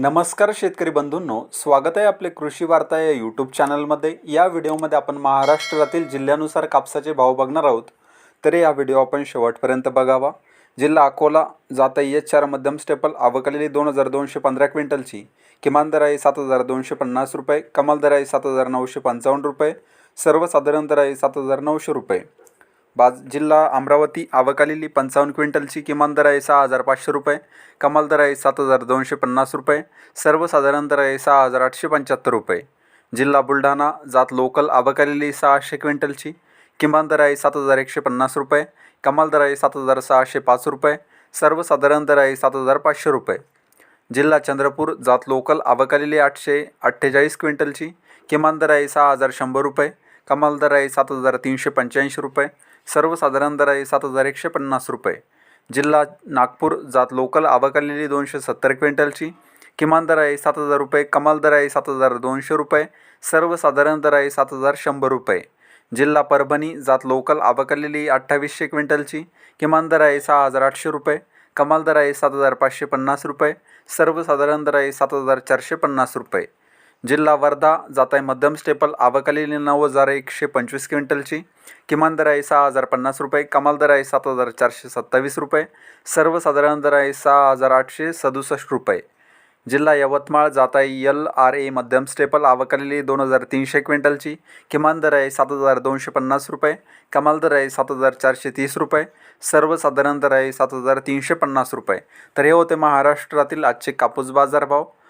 नमस्कार शेतकरी बंधूंनो स्वागत आहे आपले कृषी वार्ता या यूट्यूब चॅनलमध्ये या व्हिडिओमध्ये आपण महाराष्ट्रातील जिल्ह्यानुसार कापसाचे भाव बघणार आहोत. तरी हा व्हिडिओ आपण शेवटपर्यंत बघावा. जिल्हा अकोला जाता एच चार मध्यम स्टेपल आवकलेली दोन हजार दोनशे पंधरा क्विंटलची. किमान दर आहे सात हजार दोनशे पन्नास रुपये कमाल दर आहे सात हजार नऊशे पंचावन्न रुपये. सर्वसाधारण दर आहे सात हजार नऊशे रुपये. बाज जिल्हा अमरावती आवकालेली पंचावन्न क्विंटलची किमान दर आहे सहा हजार पाचशे रुपये. कमाल दर आहे सात हजार दोनशे पन्नास रुपये. सर्वसाधारण दर आहे सहा हजार आठशे पंच्याहत्तर रुपये. जिल्हा बुलढाणा जात लोकल आवकालेली सहाशे क्विंटलची किमान दर आहे सात हजार एकशे पन्नास रुपये. कमाल दर आहे सात हजार सहाशे पाच रुपये. सर्वसाधारण दर आहे सात हजार पाचशे रुपये. जिल्हा चंद्रपूर जात लोकल आवकालेली आठशे अठ्ठेचाळीस क्विंटलची किमान दर आहे सहा हजार शंभर रुपये. कमाल दर आहे सात हजार तीनशे पंच्याऐंशी रुपये. सर्वसाधारण दर आहे सात हजार एकशे पन्नास रुपये. जिल्हा नागपूर जात लोकल आवक आलेली दोनशे सत्तर क्विंटलची. किमान दर आहे सात हजार रुपये कमाल दर आहे सात हजार दोनशे रुपये. सर्वसाधारण दर आहे सात हजार शंभर रुपये. जिल्हा परभणी जात लोकल आवक आलेली अठ्ठावीसशे क्विंटलची. किमान दर आहे सहा हजार आठशे रुपये. कमाल दर आहे सात हजार पाचशे पन्नास रुपये. सर्वसाधारण दर आहे सात हजार चारशे पन्नास रुपये. जिल्हा वर्धा जात आहे मध्यम स्टेपल आवकलेली नऊ हजार एकशे पंचवीस क्विंटलची. किमान दर आहे सहा हजार पन्नास रुपये कमाल दर आहे सात हजार चारशे सत्तावीस रुपये सर्वसाधारण दर आहे सहा हजार आठशे सदुसष्ट रुपये. जिल्हा यवतमाळ जात आहे यल आर ए मध्यम स्टेपल आवकलेली दोन हजार तीनशे क्विंटलची. किमान दर आहे सात हजार दोनशे पन्नास रुपये कमाल दर आहे सात हजार चारशे तीस रुपये सर्वसाधारण दर आहे सात हजार तीनशे पन्नास रुपये. तर हे होते महाराष्ट्रातील आजचे कापूस बाजारभाव.